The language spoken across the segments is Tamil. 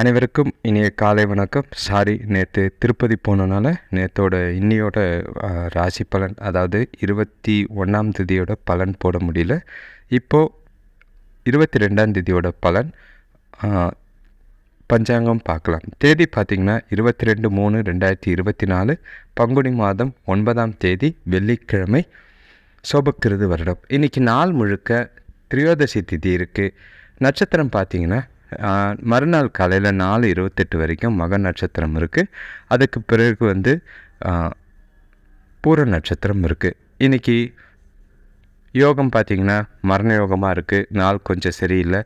அனைவருக்கும் இனிய காலை வணக்கம். சாரி நேற்று திருப்பதி போனனால நேற்றோட இன்னியோட ராசி பலன் அதாவது இருபத்தி ஒன்றாம் தேதியோட பலன் போட முடியல. இப்போது இருபத்தி ரெண்டாம் தேதியோட பலன் பஞ்சாங்கம் பார்க்கலாம். தேதி பார்த்திங்கன்னா இருபத்தி ரெண்டு மூணு ரெண்டாயிரத்தி இருபத்தி நாலு பங்குனி மாதம் ஒன்பதாம் தேதி வெள்ளிக்கிழமை சோபக்கிருது வருடம். இன்றைக்கி நாள் முழுக்க திரியோதசி திதி இருக்குது நட்சத்திரம் பார்த்திங்கன்னா மறுநாள் காலையில் நாலு இருபத்தெட்டு வரைக்கும் மக நட்சத்திரம் இருக்குது அதுக்கு பிறகு வந்து பூர நட்சத்திரம் இருக்குது இன்றைக்கி யோகம் பார்த்தீங்கன்னா மரண யோகமாக இருக்குது நாள் கொஞ்சம் சரியில்லை.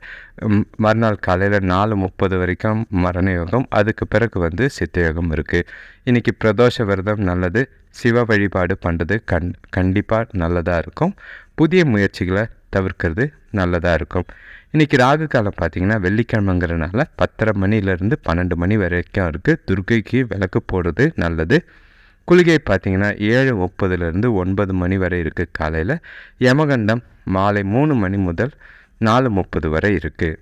மறுநாள் காலையில் நாலு முப்பது வரைக்கும் மரண யோகம். அதுக்கு பிறகு வந்து சித்த யோகம் இருக்குது இன்றைக்கி பிரதோஷ விரதம் நல்லது. சிவ வழிபாடு பண்ணுறது கண் கண்டிப்பாக நல்லதாக இருக்கும். புதிய முயற்சிகளை தவிர்க்கிறது நல்லதாக இருக்கும். இன்றைக்கி ராகு காலம் பார்த்திங்கன்னா வெள்ளிக்கிழமைங்கிறனால பத்தரை மணிலேருந்து பன்னெண்டு மணி வரைக்கும் இருக்குது துர்க்கைக்கு விளக்கு போடுறது நல்லது. குளிகை பார்த்திங்கன்னா ஏழு முப்பதுலேருந்து ஒன்பது மணி வரை இருக்குது காலையில். யமகண்டம் மாலை மூணு மணி முதல் நாலு முப்பது வரை இருக்குது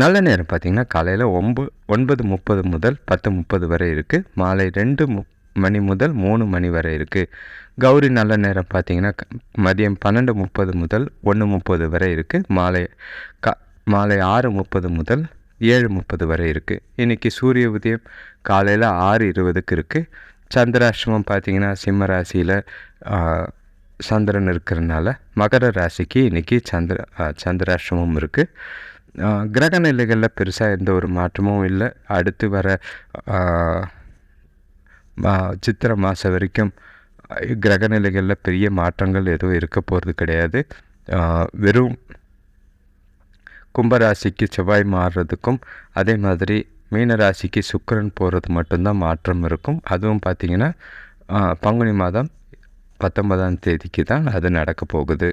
நல்ல நேரம் பார்த்தீங்கன்னா காலையில் ஒம்பு ஒன்பது முப்பது முதல் பத்து முப்பது வரை இருக்குது மாலை ரெண்டு முப் மணி முதல் மூணு மணி வரை இருக்குது கௌரி நல்ல நேரம் பார்த்தீங்கன்னா மதியம் பன்னெண்டு முப்பது முதல் ஒன்று முப்பது வரை இருக்குது மாலை கா மாலை ஆறு முப்பது முதல் ஏழு முப்பது வரை இருக்குது இன்றைக்கி சூரிய உதயம் காலையில் ஆறு இருபதுக்கு இருக்குது சந்திராஷ்டமம் பார்த்தீங்கன்னா சிம்ம ராசியில் சந்திரன் இருக்கிறனால மகர ராசிக்கு இன்றைக்கி சந்திர சந்திராஷ்டமம் இருக்குது கிரக நிலைகளில் பெருசாக எந்த ஒரு மாற்றமும் இல்லை. அடுத்து வர சித்திரை மாதம் வரைக்கும் கிரக நிலைகளில் பெரிய மாற்றங்கள் எதுவும் இருக்க போகிறது கிடையாது. வெறும் கும்பராசிக்கு செவ்வாய் மாறுறதுக்கும் அதே மாதிரி மீன ராசிக்கு சுக்கிரன் போகிறது மட்டும்தான் மாற்றம் இருக்கும். அதுவும் பார்த்திங்கன்னா பங்குனி மாதம் பத்தொன்பதாம் தேதிக்கு தான் அது நடக்க போகுது.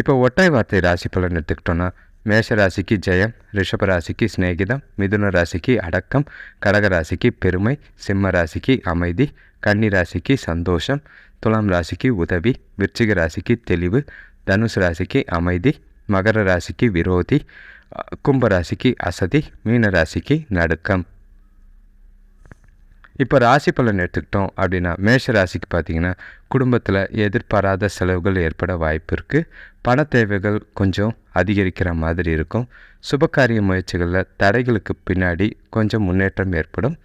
இப்போ ஒற்றை வார்த்தை ராசி பலன் எடுத்துக்கிட்டோன்னா மேஷராசிக்கு ஜெயம் ரிஷப ராசிக்கு சிநேகிதம் மிதுன ராசிக்கு அடக்கம் கடக ராசிக்கு பெருமை சிம்ம ராசிக்கு அமைதி கன்னி ராசிக்கு சந்தோஷம் துலாம் ராசிக்கு உதவி விருச்சிக ராசிக்கு தெளிவு தனுசு ராசிக்கு அமைதி மகர ராசிக்கு விரோதி கும்பராசிக்கு கும்ப ராசிக்கு அசதி மீன ராசிக்கு நடுக்கம். இப்போ ராசி பலன் எடுத்துக்கிட்டோம் அப்படின்னா மேஷ ராசிக்கு பார்த்தீங்கன்னா குடும்பத்தில் எதிர்பாராத செலவுகள் ஏற்பட வாய்ப்பு இருக்குது பண தேவைகள் கொஞ்சம் அதிகரிக்கிற மாதிரி இருக்கும். சுபகாரிய முயற்சிகளில் தடைகளுக்கு பின்னாடி கொஞ்சம் முன்னேற்றம் ஏற்படும்.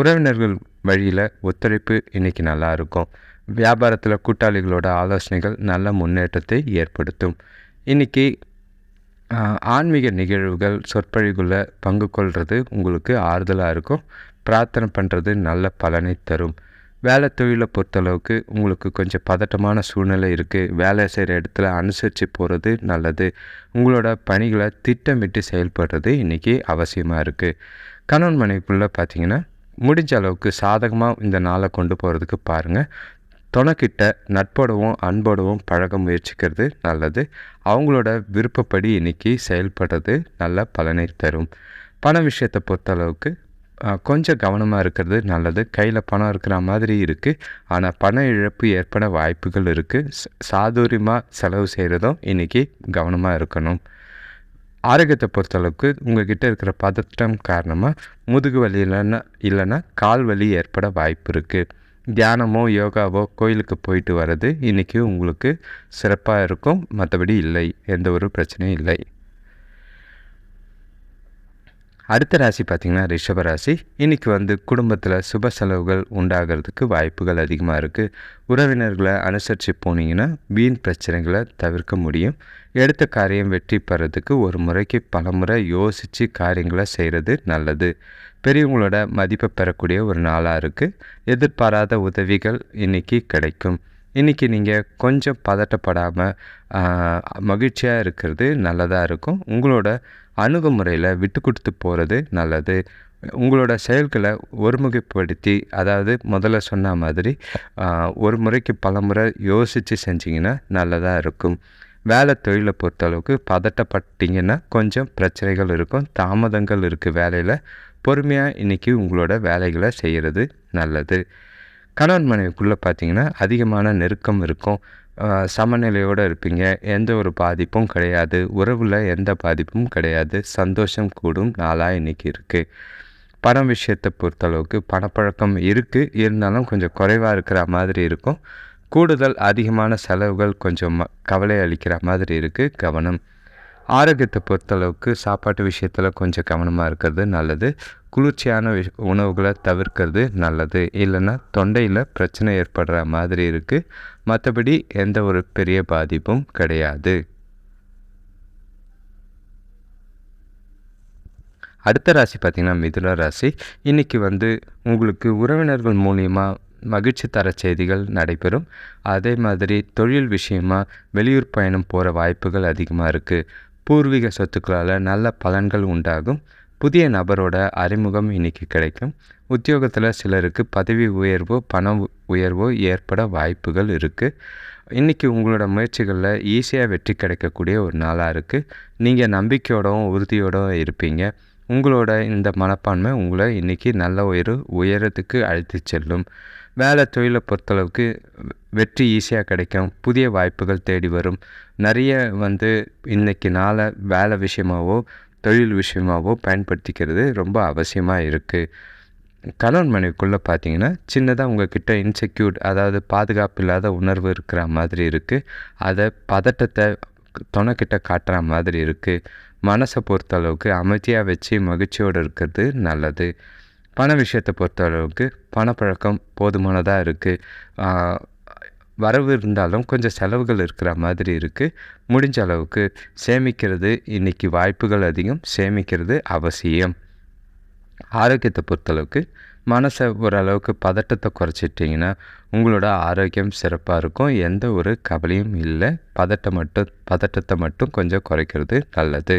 உறவினர்கள் வழியில் ஒத்துழைப்பு இன்னைக்கு நல்லாயிருக்கும் வியாபாரத்தில் கூட்டாளிகளோட ஆலோசனைகள் நல்ல முன்னேற்றத்தை ஏற்படுத்தும். இன்றைக்கி ஆன்மீக நிகழ்வுகள் சொற்பொழிவுகளில் பங்கு கொள்வது உங்களுக்கு ஆறுதலாக இருக்கும். பிரார்த்தனை பண்ணுறது நல்ல பலனை தரும். வேலை தொழிலை பொறுத்தளவுக்கு உங்களுக்கு கொஞ்சம் பதட்டமான சூழ்நிலை இருக்குது வேலை செய்கிற இடத்துல அனுசரித்து போகிறது நல்லது. உங்களோட பணிகளை திட்டமிட்டு செயல்படுறது இன்றைக்கி அவசியமாக இருக்குது கணவன் மனைவிக்குள்ளே பார்த்தீங்கன்னா முடிஞ்ச அளவுக்கு சாதகமாக இந்த நாளை கொண்டு போகிறதுக்கு பாருங்கள் துணைக்கிட்ட நட்போடவும் அன்போடவும் பழக முயற்சிக்கிறது நல்லது. அவங்களோட விருப்பப்படி இன்னைக்கு செயல்படுறது நல்ல பலனை தரும். பண விஷயத்தை பொறுத்தளவுக்கு கொஞ்சம் கவனமாக இருக்கிறது நல்லது. கையில் பணம் இருக்கிற மாதிரி இருக்குது ஆனால் பண இழப்பு ஏற்பட வாய்ப்புகள் இருக்குது சாதுரியமாக செலவு செய்கிறதும் இன்றைக்கி கவனமாக இருக்கணும். ஆரோக்கியத்தை பொறுத்தளவுக்கு உங்ககிட்ட இருக்கிற பதட்டம் காரணமாக முதுகு வலி இல்லைன்னா இல்லைன்னா கால் வலி ஏற்பட வாய்ப்பு இருக்குது தியானமோ யோகாவோ கோயிலுக்கு போயிட்டு வர்றது இன்றைக்கி உங்களுக்கு சிறப்பாக இருக்கும். மற்றபடி இல்லை. எந்த ஒரு பிரச்சனையும் இல்லை. அடுத்த ராசி பார்த்திங்கன்னா ரிஷப ராசி. இன்றைக்கி வந்து குடும்பத்தில் சுப செலவுகள் உண்டாகிறதுக்கு வாய்ப்புகள் அதிகமாக இருக்குது உறவினர்களை அனுசரித்து போனீங்கன்னா வீண் பிரச்சனைகளை தவிர்க்க முடியும். எடுத்த காரியம் வெற்றி பெறதுக்கு ஒரு முறைக்கு பல முறை யோசித்து காரியங்களை செய்கிறது நல்லது. பெரியவங்களோட மதிப்பை பெறக்கூடிய ஒரு நாளாக இருக்குது எதிர்பாராத உதவிகள் இன்றைக்கி கிடைக்கும். இன்றைக்கி நீங்கள் கொஞ்சம் பதட்டப்படாமல் மகிழ்ச்சியாக இருக்கிறது நல்லதாக இருக்கும். உங்களோட அணுகுமுறையில் விட்டு கொடுத்து போகிறது நல்லது. உங்களோட செயல்களை ஒருமுகப்படுத்தி அதாவது முதல்ல சொன்ன மாதிரி ஒரு முறைக்கு பல முறை யோசித்து செஞ்சிங்கன்னா நல்லதாக இருக்கும். வேலை தொழிலை பொறுத்தளவுக்கு பதட்டப்பட்டிங்கன்னா கொஞ்சம் பிரச்சனைகள் இருக்கும். தாமதங்கள் இருக்குது வேலையில். பொறுமையாக இன்றைக்கி உங்களோட வேலைகளை செய்கிறது நல்லது. கணவன் மனைவிக்குள்ளே பார்த்தீங்கன்னா அதிகமான நெருக்கம் இருக்கும். சமநிலையோடு இருப்பீங்க. எந்த ஒரு பாதிப்பும் கிடையாது. உறவில் எந்த பாதிப்பும் கிடையாது. சந்தோஷம் கூடும் நாளாக இன்றைக்கி இருக்குது பணம் விஷயத்தை பொறுத்தளவுக்கு பணப்பழக்கம் இருக்குது இருந்தாலும் கொஞ்சம் குறைவாக இருக்கிற மாதிரி இருக்கும். கூடுதல் அதிகமான செலவுகள் கொஞ்சம் கவலை அளிக்கிற மாதிரி இருக்குது கவனம். ஆரோக்கியத்தை பொறுத்தளவுக்கு சாப்பாட்டு விஷயத்தில் கொஞ்சம் கவனமாக இருக்கிறது நல்லது. குளிர்ச்சியான விஷ உணவுகளை தவிர்க்கிறது நல்லது. இல்லைன்னா தொண்டையில் பிரச்சனை ஏற்படுற மாதிரி இருக்குது மற்றபடி எந்த ஒரு பெரிய பாதிப்பும் கிடையாது. அடுத்த ராசி பார்த்திங்கன்னா மிதுன ராசி. இன்றைக்கி வந்து உங்களுக்கு உறவினர்கள் மூலியமாக மகிழ்ச்சி தர செய்திகள் நடைபெறும். அதே மாதிரி தொழில் விஷயமாக வெளியூர் பயணம் போகிற வாய்ப்புகள் அதிகமாக இருக்குது பூர்வீக சொத்துக்களால் நல்ல பலன்கள் உண்டாகும். புதிய நபரோட அறிமுகம் இன்றைக்கி கிடைக்கும். உத்தியோகத்தில் சிலருக்கு பதவி உயர்வோ பண உயர்வோ ஏற்பட வாய்ப்புகள் இருக்குது இன்றைக்கி உங்களோட முயற்சிகளில் ஈஸியாக வெற்றி கிடைக்கக்கூடிய ஒரு நாளாக இருக்குது நீங்கள் நம்பிக்கையோடவும் உறுதியோடவும் இருப்பீங்க. உங்களோட இந்த மனப்பான்மை உங்களை இன்றைக்கி நல்ல உயர் உயரத்துக்கு அழைத்து செல்லும். வேலை தொழிலை பொறுத்தளவுக்கு வெற்றி ஈஸியாக கிடைக்கும். புதிய வாய்ப்புகள் தேடி வரும். நிறைய வந்து இன்றைக்கி நாளை வேலை விஷயமாவோ தொழில் விஷயமாவோ பயன்படுத்திக்கிறது ரொம்ப அவசியமாக இருக்குது கணவன் மனைவிக்குள்ளே பார்த்தீங்கன்னா சின்னதாக உங்கள்கிட்ட இன்செக்யூர்ட் அதாவது பாதுகாப்பு இல்லாத உணர்வு இருக்கிற மாதிரி இருக்குது அதை பதட்டத்தை துணைக்கிட்ட காட்டுற மாதிரி இருக்குது மனசை பொறுத்தளவுக்கு அமைதியாக வச்சு மகிழ்ச்சியோடு இருக்கிறது நல்லது. பண விஷயத்தை பொறுத்தளவுக்கு பணப்பழக்கம் போதுமானதாக இருக்குது வரவு இருந்தாலும் கொஞ்சம் செலவுகள் இருக்கிற மாதிரி இருக்குது முடிஞ்ச அளவுக்கு சேமிக்கிறது இன்றைக்கி வாய்ப்புகள் அதிகம். சேமிக்கிறது அவசியம். ஆரோக்கியத்தை பொறுத்தளவுக்கு மனசை ஓரளவுக்கு பதட்டத்தை குறைச்சிட்டிங்கன்னா உங்களோட ஆரோக்கியம் சிறப்பாக இருக்கும். எந்த ஒரு கவலையும் இல்லை. பதட்டம் மட்டும் பதட்டத்தை மட்டும் கொஞ்சம் குறைக்கிறது நல்லது.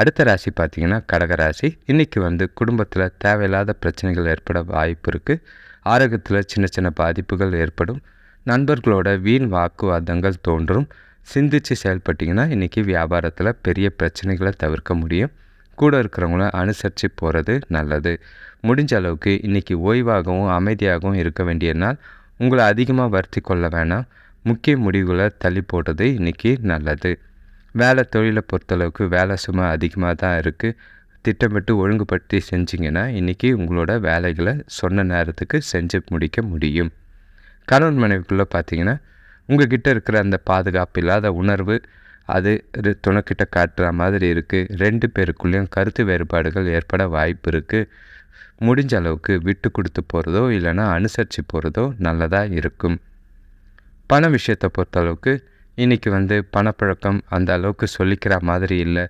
அடுத்த ராசி பார்த்திங்கன்னா கடகராசி இன்றைக்கி வந்து குடும்பத்தில் தேவையில்லாத பிரச்சனைகள் ஏற்பட வாய்ப்பு இருக்குது ஆரோக்கியத்தில் சின்ன சின்ன பாதிப்புகள் ஏற்படும். நண்பர்களோட வீண் வாக்குவாதங்கள் தோன்றும். சிந்தித்து செயல்பட்டிங்கன்னா இன்றைக்கி வியாபாரத்தில் பெரிய பிரச்சனைகளை தவிர்க்க முடியும். கூட இருக்கிறவங்கள அனுசரித்து போகிறது நல்லது. முடிஞ்ச அளவுக்கு இன்றைக்கி ஓய்வாகவும் அமைதியாகவும் இருக்க வேண்டிய நாள் உங்களை அதிகமாக வருத்தி கொள்ள வேணாம். முக்கிய முடிவுகளை தள்ளி போடுறது இன்றைக்கி நல்லது. வேலை தொழிலை பொறுத்தளவுக்கு வேலை சுமை அதிகமாக தான் இருக்குது திட்டமிட்டு ஒழுங்குபடுத்தி செஞ்சிங்கன்னா இன்றைக்கி உங்களோட வேலைகளை சொன்ன நேரத்துக்கு செஞ்சு முடிக்க முடியும். கணவன் மனைவிக்குள்ளே பார்த்தீங்கன்னா உங்கள் கிட்டே இருக்கிற அந்த பாதுகாப்பு இல்லாத உணர்வு அது துணைக்கிட்ட காட்டுற மாதிரி இருக்குது ரெண்டு பேருக்குள்ளேயும் கருத்து வேறுபாடுகள் ஏற்பட வாய்ப்பு இருக்குது முடிஞ்ச அளவுக்கு விட்டு கொடுத்து போகிறதோ இல்லைன்னா அனுசரித்து போகிறதோ நல்லதாக இருக்கும். பண விஷயத்தை பொறுத்தளவுக்கு இன்றைக்கி வந்து பணப்பழக்கம் அந்த அளவுக்கு சொல்லிக்கிற மாதிரி இல்லை.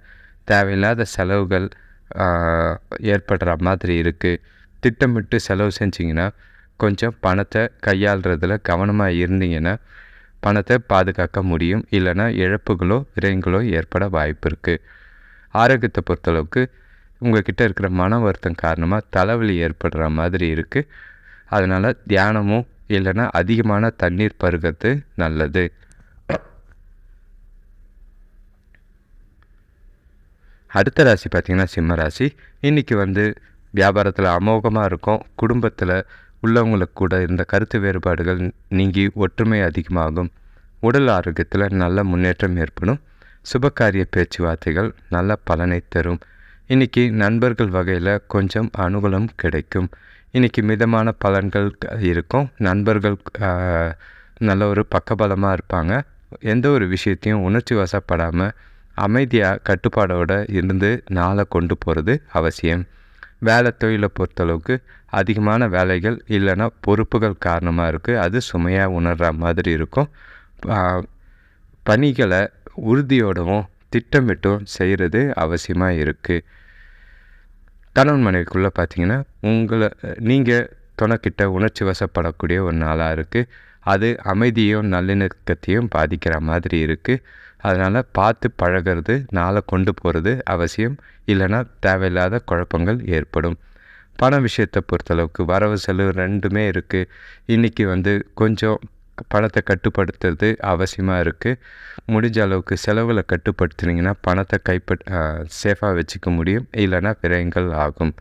தேவையில்லாத செலவுகள் ஏற்படுற மாதிரி இருக்குது திட்டமிட்டு செலவு செஞ்சிங்கன்னா கொஞ்சம் பணத்தை கையாளுறதுல கவனமாக இருந்தீங்கன்னா பணத்தை பாதுகாக்க முடியும். இல்லைனா இழப்புகளோ விரைங்களோ ஏற்பட வாய்ப்பு இருக்குது ஆரோக்கியத்தை பொறுத்தளவுக்கு உங்கள்கிட்ட இருக்கிற மன வருத்தம் காரணமாக தலைவலி ஏற்படுற மாதிரி இருக்குது அதனால் தியானமும் இல்லைன்னா அதிகமான தண்ணீர் பருகிறது நல்லது. அடுத்த ராசி பார்த்திங்கன்னா சிம்ம ராசி. இன்றைக்கி வந்து வியாபாரத்தில் அமோகமாக இருக்கும். குடும்பத்தில் உள்ளவங்களுக்கு கூட இருந்த கருத்து வேறுபாடுகள் நீங்கி ஒற்றுமை அதிகமாகும். உடல் ஆரோக்கியத்தில் நல்ல முன்னேற்றம் ஏற்படும். சுபகாரிய பேச்சுவார்த்தைகள் நல்ல பலனை தரும். இன்றைக்கி நண்பர்கள் வகையில் கொஞ்சம் அனுகூலம் கிடைக்கும். இன்றைக்கி மிதமான பலன்கள் இருக்கும். நண்பர்கள் நல்ல ஒரு பக்கபலமாக இருப்பாங்க. எந்த ஒரு விஷயத்தையும் உணர்ச்சி வசப்படாமல் அமைதியாக கட்டுப்பாடோடு இருந்து நாளை கொண்டு போகிறது அவசியம். வேலை தொழிலை பொறுத்தளவுக்கு அதிகமான வேலைகள் இல்லைன்னா பொறுப்புகள் காரணமாக இருக்குது அது சுமையாக உணர்கிற மாதிரி இருக்கும். பணிகளை உறுதியோடவும் திட்டமிட்டும் செய்கிறது அவசியமாக இருக்குது கணவன் மனைவிக்குள்ளே பார்த்தீங்கன்னா உங்களை நீங்கள் துணைக்கிட்ட உணர்ச்சி வசப்படக்கூடிய ஒரு நாளாக இருக்குது அது அமைதியும் நல்லிணக்கத்தையும் பாதிக்கிற மாதிரி இருக்குது அதனால் பார்த்து பழகிறது நாளை கொண்டு போகிறது அவசியம். இல்லைன்னா தேவையில்லாத குழப்பங்கள் ஏற்படும். பண விஷயத்தை பொறுத்தளவுக்கு வரவு செலவு ரெண்டுமே இருக்குது இன்றைக்கி வந்து கொஞ்சம் பணத்தை கட்டுப்படுத்துறது அவசியமாக இருக்குது முடிஞ்ச அளவுக்கு செலவில் கட்டுப்படுத்துனீங்கன்னா பணத்தை கைப்பட் சேஃபாக வச்சுக்க முடியும். இல்லைன்னா விரயங்கள் ஆகும்.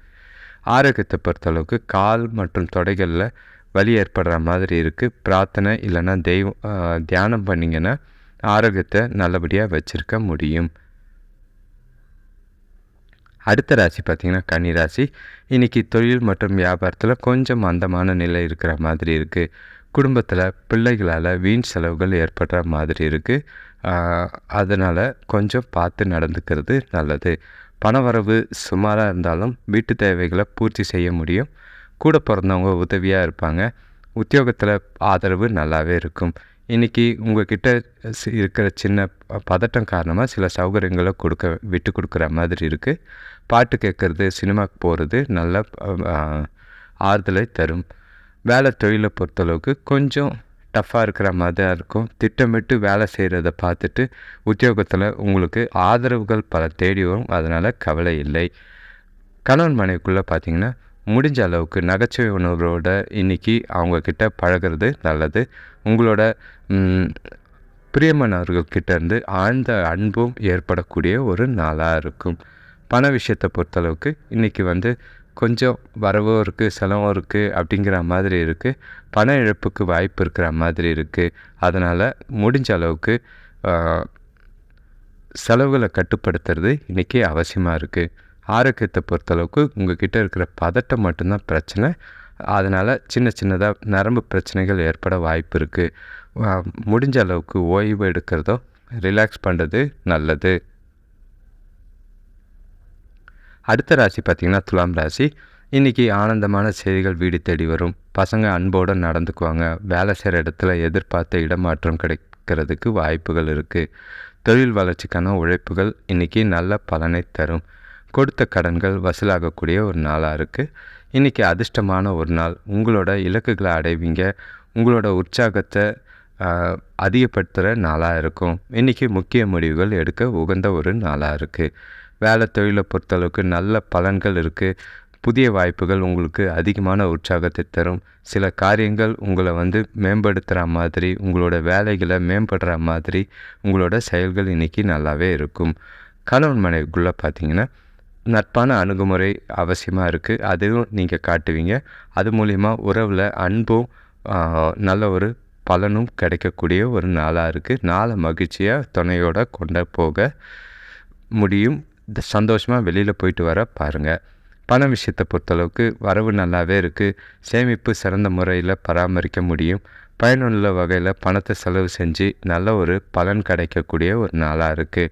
ஆரோக்கியத்தை பொறுத்தளவுக்கு கால் மற்றும் தொடைகளில் வலி ஏற்படுற மாதிரி இருக்குது பிரார்த்தனை இல்லைன்னா தெய்வம் தியானம் பண்ணிங்கன்னா ஆரோக்கியத்தை நல்லபடியாக வச்சுருக்க முடியும். அடுத்த ராசி பார்த்திங்கன்னா கன்னி ராசி. இன்றைக்கி தொழில் மற்றும் வியாபாரத்தில் கொஞ்சம் மந்தமான நிலை இருக்கிற மாதிரி இருக்குது குடும்பத்தில் பிள்ளைகளால் வீண் செலவுகள் ஏற்படுற மாதிரி இருக்குது அதனால் கொஞ்சம் பார்த்து நடந்துக்கிறது நல்லது. பணவரவு சுமாராக இருந்தாலும் வீட்டு தேவைகளை பூர்த்தி செய்ய முடியும். கூட பிறந்தவங்க உதவியாக இருப்பாங்க. உத்தியோகத்தில் ஆதரவு நல்லாவே இருக்கும். இன்றைக்கி உங்கள்கிட்ட இருக்கிற சின்ன பதட்டம் காரணமாக சில சௌகரியங்களை கொடுக்க விட்டு கொடுக்குற மாதிரி இருக்குது பாட்டு கேட்குறது சினிமாவுக்கு போகிறது நல்ல ஆறுதலை தரும். வேலை தொழிலை பொறுத்தளவுக்கு கொஞ்சம் டஃப்பாக இருக்கிற மாதிரி தான் இருக்கும். திட்டமிட்டு வேலை செய்கிறத பார்த்துட்டு உத்தியோகத்தில் உங்களுக்கு ஆதரவுகள் பல தேடி வரும். அதனால் கவலை இல்லை. கணவன் மனைவிக்குள்ளே பார்த்திங்கன்னா முடிஞ்ச அளவுக்கு நகைச்சுவை உணர்வோட இன்றைக்கி அவங்கக்கிட்ட பழகிறது நல்லது. உங்களோட பிரியமானவர்கள்கிட்டேருந்து ஆழ்ந்த அன்பும் ஏற்படக்கூடிய ஒரு நாளாக இருக்கும். பண விஷயத்தை பொறுத்தளவுக்கு இன்றைக்கி வந்து கொஞ்சம் வரவும் இருக்குது செலவும் இருக்குது அப்படிங்கிற மாதிரி இருக்குது பண இழப்புக்கு வாய்ப்பு இருக்கிற மாதிரி இருக்குது அதனால் முடிஞ்ச அளவுக்கு செலவுகளை கட்டுப்படுத்துறது இன்றைக்கி அவசியமாக இருக்குது ஆரோக்கியத்தை பொறுத்தளவுக்கு உங்கள் கிட்டே இருக்கிற பதட்டம் மட்டும்தான் பிரச்சனை. அதனால் சின்ன சின்னதாக நரம்பு பிரச்சனைகள் ஏற்பட வாய்ப்பு இருக்குது முடிஞ்ச அளவுக்கு ஓய்வு எடுக்கிறதோ ரிலாக்ஸ் பண்ணுறது நல்லது. அடுத்த ராசி பார்த்திங்கன்னா துலாம் ராசி. இன்றைக்கி ஆனந்தமான செய்திகள் வீடு தேடி வரும். பசங்க அன்போடு நடந்துக்குவாங்க. வேலை செய்கிற இடத்துல எதிர்பார்த்த இடமாற்றம் கிடைக்கிறதுக்கு வாய்ப்புகள் இருக்குது தொழில் வளர்ச்சிக்கான உழைப்புகள் இன்றைக்கி நல்ல பலனை தரும். கொடுத்த கடன்கள் வசூலாகக்கூடிய ஒரு நாளாக இருக்குது இன்றைக்கி அதிர்ஷ்டமான ஒரு நாள். உங்களோட இலக்குகளை அடைவீங்க. உங்களோட உற்சாகத்தை அதிகப்படுத்துகிற நாளாக இருக்கும். இன்றைக்கி முக்கிய முடிவுகள் எடுக்க உகந்த ஒரு நாளாக இருக்குது வேலை தொழிலை பொறுத்தளவுக்கு நல்ல பலன்கள் இருக்குது புதிய வாய்ப்புகள் உங்களுக்கு அதிகமான உற்சாகத்தை தரும். சில காரியங்கள் உங்களை வந்து மேம்படுத்துகிற மாதிரி உங்களோட வேலைகளை மேம்படுற மாதிரி உங்களோட செயல்கள் இன்றைக்கி நல்லாவே இருக்கும். கணவன் மனைவிக்குள்ளே பார்த்தீங்கன்னா நட்பான அணுகுமுறை அவசியமாக இருக்குது அதுவும் நீங்கள் காட்டுவீங்க. அது மூலிமா உறவில் அன்பும் நல்ல ஒரு பலனும் கிடைக்கக்கூடிய ஒரு நாளாக இருக்குது நாளை மகிழ்ச்சியாக துணையோடு கொண்டு போக முடியும். சந்தோஷமாக வெளியில் போயிட்டு வர பாருங்கள் பண விஷயத்தை பொறுத்தளவுக்கு வரவு நல்லாவே இருக்குது சேமிப்பு சிறந்த முறையில் பராமரிக்க முடியும். பயனுள்ள வகையில் பணத்தை செலவு செஞ்சு நல்ல ஒரு பலன் கிடைக்கக்கூடிய ஒரு நாளாக இருக்குது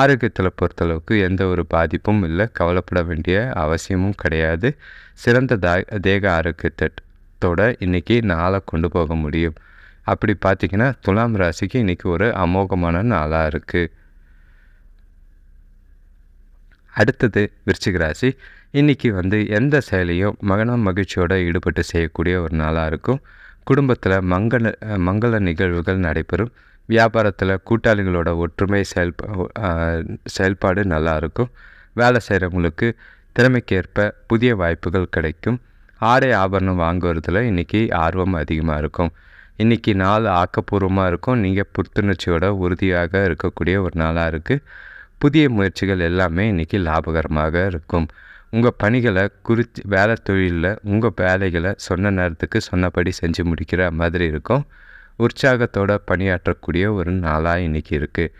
ஆரோக்கியத்தில் பொறுத்தளவுக்கு எந்த ஒரு பாதிப்பும் இல்லை. கவலைப்பட வேண்டிய அவசியமும் கிடையாது. சிறந்த தா தேக ஆரோக்கியத்தோட இன்றைக்கி நாளை கொண்டு போக முடியும். அப்படி பார்த்திங்கன்னா துலாம் ராசிக்கு இன்றைக்கி ஒரு அமோகமான நாளாக இருக்குது அடுத்தது விருச்சிக ராசி. இன்றைக்கி வந்து எந்த செயலையும் மகனம் மகிழ்ச்சியோடு ஈடுபட்டு செய்யக்கூடிய ஒரு நாளாக இருக்கும். குடும்பத்தில் மங்கள மங்கள நிகழ்வுகள் நடைபெறும். வியாபாரத்தில் கூட்டாளிகளோட ஒற்றுமை செயல்பா செயல்பாடு நல்லாயிருக்கும் வேலை செய்கிறவங்களுக்கு திறமைக்கேற்ப புதிய வாய்ப்புகள் கிடைக்கும். ஆடை ஆபரணம் வாங்குவதில் இன்றைக்கி ஆர்வம் அதிகமாக இருக்கும். இன்றைக்கி நாள் ஆக்கப்பூர்வமாக இருக்கும். நீங்கள் புத்துணர்ச்சியோட உறுதியாக இருக்கக்கூடிய ஒரு நாளாக இருக்குது புதிய முயற்சிகள் எல்லாமே இன்றைக்கி லாபகரமாக இருக்கும். உங்கள் பணிகளை குறித்து வேலை தொழிலில் உங்கள் வேலைகளை சொன்ன நேரத்துக்கு சொன்னபடி செஞ்சு முடிக்கிற மாதிரி இருக்கும். உற்சாகத்தோடு பணியாற்றக்கூடிய ஒரு நாளாக இன்றைக்கி இருக்குது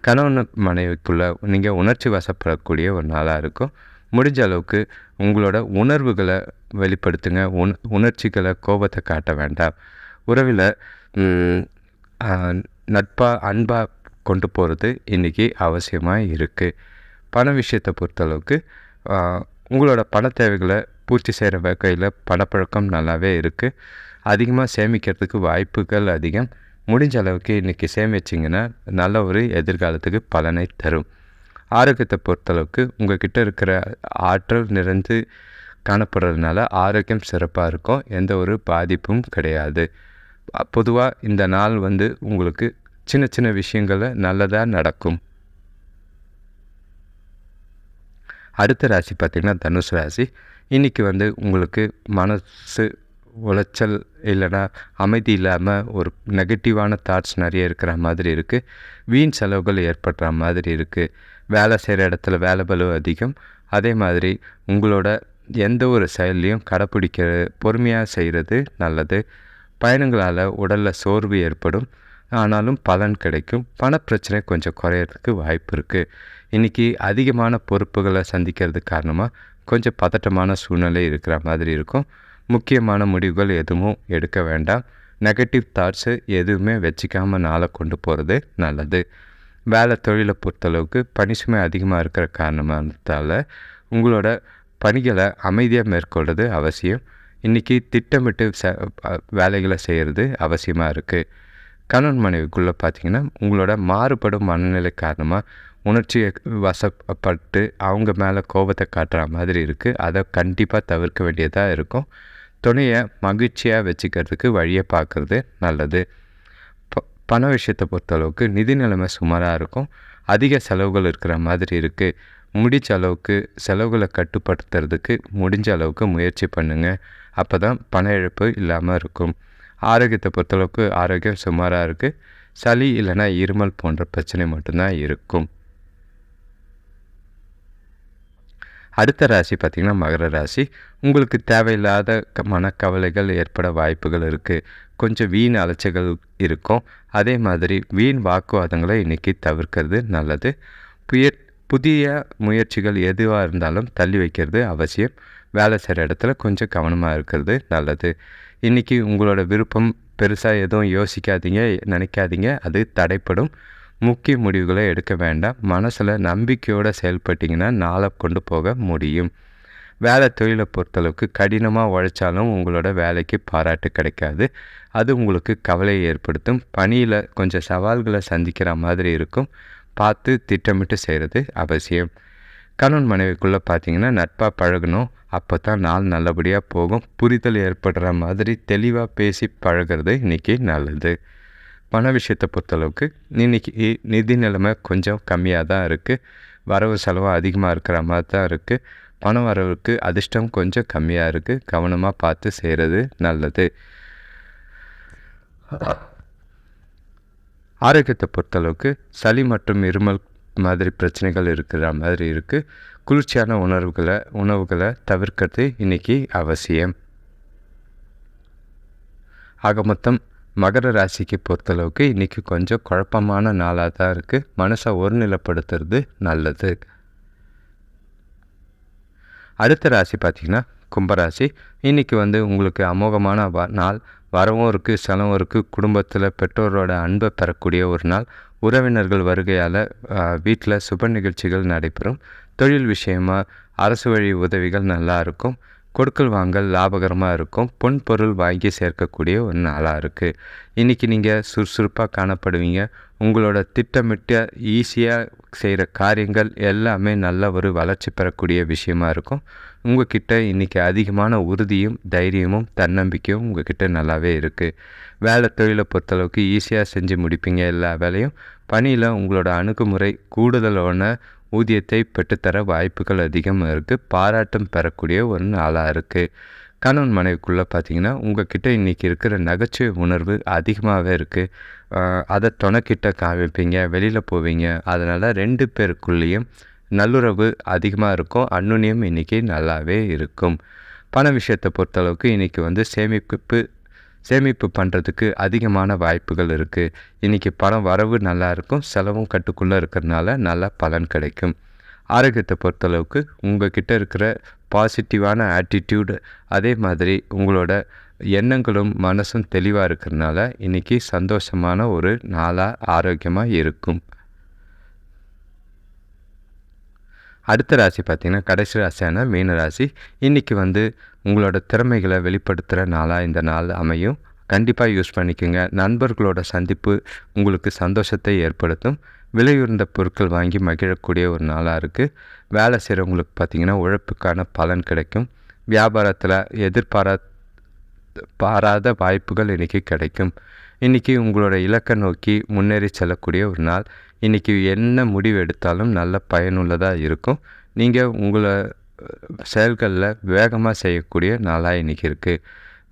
கணவன் மனைவிக்குள்ளே நீங்கள் உணர்ச்சி வசப்படக்கூடிய ஒரு நாளாக இருக்கும் முடிஞ்ச அளவுக்கு உங்களோட உணர்வுகளை வெளிப்படுத்துங்க. உண் உணர்ச்சிகளை கோபத்தை காட்ட வேண்டாம். உறவில் நட்பாக அன்பாக கொண்டு போகிறது இன்றைக்கி அவசியமாக இருக்குது பண விஷயத்தை பொறுத்தளவுக்கு உங்களோட பண தேவைகளை பூர்த்தி செய்கிற வகையில் பணப்பழக்கம் நல்லாவே இருக்குது அதிகமாக சேமிக்கிறதுக்கு வாய்ப்புகள் அதிகம். முடிஞ்ச அளவுக்கு இன்றைக்கி சேமிச்சிங்கன்னா நல்ல ஒரு எதிர்காலத்துக்கு பலனை தரும். ஆரோக்கியத்தை பொறுத்தளவுக்கு உங்கள் கிட்டே இருக்கிற ஆற்றல் நிறைந்து காணப்படுறதுனால ஆரோக்கியம் சிறப்பாக இருக்கும். எந்த ஒரு பாதிப்பும் கிடையாது. பொதுவாக இந்த நாள் வந்து உங்களுக்கு சின்ன சின்ன விஷயங்களில் நல்லதாக நடக்கும். அடுத்த ராசி பார்த்திங்கன்னா தனுஷ் ராசி. இன்றைக்கி வந்து உங்களுக்கு மனசு உளைச்சல் இல்லைனா அமைதி இல்லாமல் ஒரு நெகட்டிவான தாட்ஸ் நிறைய இருக்கிற மாதிரி இருக்குது வீண் செலவுகள் ஏற்படுற மாதிரி இருக்குது வேலை செய்கிற இடத்துல வேலை பலு அதிகம். அதே மாதிரி உங்களோட எந்த ஒரு செயல்லையும் கடைப்பிடிக்கிற பொறுமையாக செய்கிறது நல்லது. பயணங்களால் உடலில் சோர்வு ஏற்படும். ஆனாலும் பலன் கிடைக்கும். பணப்பிரச்சனை கொஞ்சம் குறையிறதுக்கு வாய்ப்பு இருக்குது இன்றைக்கி அதிகமான பொறுப்புகளை சந்திக்கிறது காரணமாக கொஞ்சம் பதட்டமான சூழ்நிலை இருக்கிற மாதிரி இருக்கும். முக்கியமான முடிவுகள் எதுவும் எடுக்க வேண்டாம். நெகட்டிவ் தாட்ஸு எதுவுமே வச்சுக்காமல் நாளை கொண்டு போகிறது நல்லது. வேலை தொழிலை பொறுத்தளவுக்கு பணிசுமை அதிகமாக இருக்கிற காரணமானதால் உங்களோட பணிகளை அமைதியாக மேற்கொள்வது அவசியம். இன்றைக்கி திட்டமிட்டு ச வேலைகளை செய்கிறது அவசியமாக இருக்குது கணவன் மனைவிக்குள்ளே பார்த்திங்கன்னா உங்களோட மாறுபடும் மனநிலை காரணமாக உணர்ச்சியை வசப்பட்டு அவங்க மேலே கோபத்தை காட்டுற மாதிரி இருக்குது அதை கண்டிப்பாக தவிர்க்க வேண்டியதாக இருக்கும். துணையை மகிழ்ச்சியாக வச்சுக்கிறதுக்கு வழியை பார்க்குறது நல்லது. ப பண விஷயத்தை பொறுத்தளவுக்கு நிதி நிலைமை சுமாராக இருக்கும். அதிக செலவுகள் இருக்கிற மாதிரி இருக்குது முடிஞ்ச அளவுக்கு செலவுகளை கட்டுப்படுத்துறதுக்கு முடிஞ்ச அளவுக்கு முயற்சி பண்ணுங்கள் அப்போ தான் பண இழப்பு இல்லாமல் இருக்கும். ஆரோக்கியத்தை பொறுத்தளவுக்கு ஆரோக்கியம் சுமாராக இருக்குது சளி இல்லைன்னா இருமல் போன்ற பிரச்சனை மட்டும்தான் இருக்கும். அடுத்த ராசி பார்த்திங்கன்னா மகர ராசி. உங்களுக்கு தேவையில்லாத மனக்கவலைகள் ஏற்பட வாய்ப்புகள் இருக்குது கொஞ்சம் வீண் அலைச்சல்கள் இருக்கும். அதே மாதிரி வீண் வாக்குவாதங்களை இன்றைக்கி தவிர்க்கிறது நல்லது. புய புதிய முயற்சிகள் எதுவாக இருந்தாலும் தள்ளி வைக்கிறது அவசியம். வேலை செய்கிற இடத்துல கொஞ்சம் கவனமாக இருக்கிறது நல்லது. இன்றைக்கி உங்களோட விருப்பம் பெருசாக எதுவும் யோசிக்காதீங்க நினைக்காதீங்க. அது தடைப்படும். முக்கிய முடிவுகளை எடுக்க வேண்டாம். மனசில் நம்பிக்கையோடு செயல்பட்டிங்கன்னா நாளை கொண்டு போக முடியும். வேலை தொழிலை பொறுத்தளவுக்கு கடினமாக உழைச்சாலும் உங்களோட வேலைக்கு பாராட்டு கிடைக்காது. அது உங்களுக்கு கவலையை ஏற்படுத்தும். பணியில் கொஞ்சம் சவால்களை சந்திக்கிற மாதிரி இருக்கும். பார்த்து திட்டமிட்டு செய்கிறது அவசியம். கணவன் மனைவிக்குள்ளே பார்த்தீங்கன்னா நட்பாக பழகணும். அப்போ தான் நாள் நல்லபடியாக போகும். புரிதல் ஏற்படுற மாதிரி தெளிவாக பேசி பழகிறது இன்றைக்கி நல்லது. பண விஷயத்தை பொறுத்தளவுக்கு இன்றைக்கி நிதி நிலைமை கொஞ்சம் கம்மியாக தான் இருக்குது வரவு செலவு அதிகமாக இருக்கிற மாதிரி தான் இருக்குது பணம் வரவுக்கு அதிர்ஷ்டம் கொஞ்சம் கம்மியாக இருக்குது கவனமாக பார்த்து செய்கிறது நல்லது. ஆரோக்கியத்தை பொறுத்தளவுக்கு சளி மற்றும் இருமல் மாதிரி பிரச்சனைகள் இருக்கிற மாதிரி இருக்குது குளிர்ச்சியான உணர்வுகளை உணவுகளை தவிர்க்கிறது இன்றைக்கி அவசியம். ஆக மொத்தம் மகர ராசிக்கு பொறுத்தளவுக்கு இன்றைக்கி கொஞ்சம் குழப்பமான நாளாக தான் இருக்குது மனசை ஒருநிலைப்படுத்துறது நல்லது. அடுத்த ராசி பார்த்திங்கன்னா கும்பராசி. இன்றைக்கி வந்து உங்களுக்கு அமோகமான வ நாள். வரவும் இருக்குது செலவும் இருக்குது குடும்பத்தில் பெற்றோரோட அன்பை பெறக்கூடிய ஒரு நாள். உறவினர்கள் வருகையால் வீட்டில் சுப நிகழ்ச்சிகள் நடைபெறும். தொழில் விஷயமாக அரசு வழி உதவிகள் நல்லா இருக்கும். கொடுக்கல் வாங்கல் லாபகரமாக இருக்கும். பொன் பொருள் வாங்கி சேர்க்கக்கூடிய ஒரு நாளாக இருக்குது இன்றைக்கி நீங்கள் சுறுசுறுப்பாக காணப்படுவீங்க. உங்களோட திட்டமிட்ட ஈஸியாக செய்கிற காரியங்கள் எல்லாமே நல்ல ஒரு வளர்ச்சி பெறக்கூடிய விஷயமா இருக்கும். உங்ககிட்ட இன்றைக்கி அதிகமான உறுதியும் தைரியமும் தன்னம்பிக்கையும் உங்ககிட்ட நல்லாவே இருக்குது வேலை தொழிலை பொறுத்தளவுக்கு ஈஸியாக செஞ்சு முடிப்பீங்க எல்லா வேலையும். பணியில் உங்களோட அணுகுமுறை கூடுதலான ஊதியத்தை பெற்றுத்தர வாய்ப்புகள் அதிகமாக இருக்குது பாராட்டம் பெறக்கூடிய ஒரு நாளாக இருக்குது கணவன் மனைவிக்குள்ளே பார்த்தீங்கன்னா உங்ககிட்ட இன்றைக்கி இருக்கிற நகைச்சுவை உணர்வு அதிகமாகவே இருக்குது அதை துணைக்கிட்ட காமிப்பீங்க வெளியில் போவீங்க. அதனால் ரெண்டு பேருக்குள்ளேயும் நல்லுறவு அதிகமாக இருக்கும். அன்னுனியம் இன்றைக்கி நல்லாவே இருக்கும். பண விஷயத்தை பொறுத்தளவுக்கு இன்றைக்கி வந்து சேமிப்பு சேமிப்பு பண்ணுறதுக்கு அதிகமான வாய்ப்புகள் இருக்குது இன்றைக்கி பணம் வரவு நல்லா இருக்கும். செலவும் கட்டுக்குள்ளே இருக்கிறதுனால நல்ல பலன் கிடைக்கும். ஆரோக்கியத்தை பொறுத்தளவுக்கு உங்கள் கிட்ட இருக்கிற பாசிட்டிவான ஆட்டிடியூடு அதே மாதிரி உங்களோட எண்ணங்களும் மனசும் தெளிவாக இருக்கிறதுனால இன்றைக்கி சந்தோஷமான ஒரு நாளாக ஆரோக்கியமாக இருக்கும். அடுத்த ராசி பார்த்திங்கன்னா கடைசி ராசியான மீன ராசி. இன்றைக்கி வந்து உங்களோட திறமைகளை வெளிப்படுத்துகிற நாளாக இந்த நாள் அமையும். கண்டிப்பாக யூஸ் பண்ணிக்கோங்க. நண்பர்களோட சந்திப்பு உங்களுக்கு சந்தோஷத்தை ஏற்படுத்தும். விலையுறந்த பொருட்கள் வாங்கி மகிழக்கூடிய ஒரு நாளாக இருக்குது வேலை செய்கிறவங்களுக்கு பார்த்திங்கன்னா உழைப்புக்கான பலன் கிடைக்கும். வியாபாரத்தில் எதிர்பாரா பாராத வாய்ப்புகள் இன்றைக்கி கிடைக்கும். இன்றைக்கி உங்களோட இலக்கை நோக்கி முன்னேறி செல்லக்கூடிய ஒரு நாள். இன்றைக்கி என்ன முடிவு எடுத்தாலும் நல்ல பயனுள்ளதாக இருக்கும். நீங்கள் உங்களை செயல்களில் வேகமாக செய்யக்கூடிய நாளாக இன்றைக்கி இருக்குது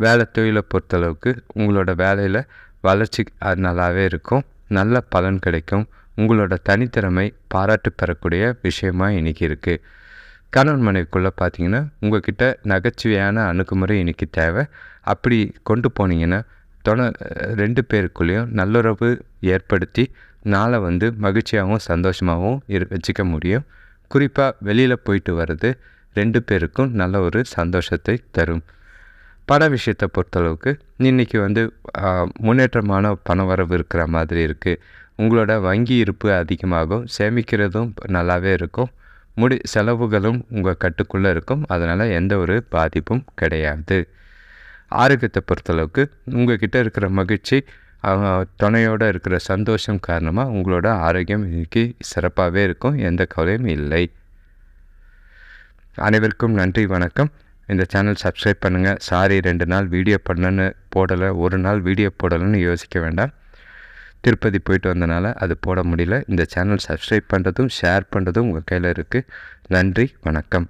வேலை தொழிலை பொறுத்தளவுக்கு உங்களோட வேலையில் வளர்ச்சி நல்லாவே இருக்கும். நல்ல பலன் கிடைக்கும். உங்களோட தனித்திறமை பாராட்டு பெறக்கூடிய விஷயமாக இன்றைக்கி இருக்குது கணவன் மனைவிக்குள்ளே பார்த்தீங்கன்னா உங்கள்கிட்ட நகைச்சுவையான அணுகுமுறை இன்றைக்கி தேவை. அப்படி கொண்டு போனீங்கன்னா தொண ரெண்டு பேருக்குள்ளேயும் நல்லுறவு ஏற்படுத்தி நாளை வந்து மகிழ்ச்சியாகவும் சந்தோஷமாகவும் இரு வச்சுக்க முடியும். குறிப்பாக வெளியில் போயிட்டு வர்றது ரெண்டு பேருக்கும் நல்ல ஒரு சந்தோஷத்தை தரும். பண விஷயத்தை பொறுத்தளவுக்கு இன்றைக்கி வந்து முன்னேற்றமான பண வரவு இருக்கிற மாதிரி இருக்குது உங்களோட வங்கி இருப்பு அதிகமாகும் சேமிக்கிறதும் நல்லாவே இருக்கும். முடி செலவுகளும் உங்கள் கட்டுக்குள்ளே இருக்கும். அதனால் எந்த ஒரு பாதிப்பும் கிடையாது. ஆரோக்கியத்தை பொறுத்தளவுக்கு உங்ககிட்ட இருக்கிற மகிழ்ச்சி துணையோடு இருக்கிற சந்தோஷம் காரணமாக உங்களோட ஆரோக்கியம் இன்னைக்கு சிறப்பாகவே இருக்கும். எந்த கவலையும் இல்லை. அனைவருக்கும் நன்றி வணக்கம். இந்த சேனல் சப்ஸ்கிரைப் பண்ணுங்கள் சாரி ரெண்டு நாள் வீடியோ பண்ணன்னு போடலை. ஒரு நாள் வீடியோ போடலைன்னு யோசிக்க வேண்டாம். திருப்பதி போயிட்டு வந்தனால அது போட முடியல. இந்த சேனல் சப்ஸ்கிரைப் பண்ணுறதும் ஷேர் பண்ணுறதும் உங்கள் கையில் இருக்குது நன்றி வணக்கம்.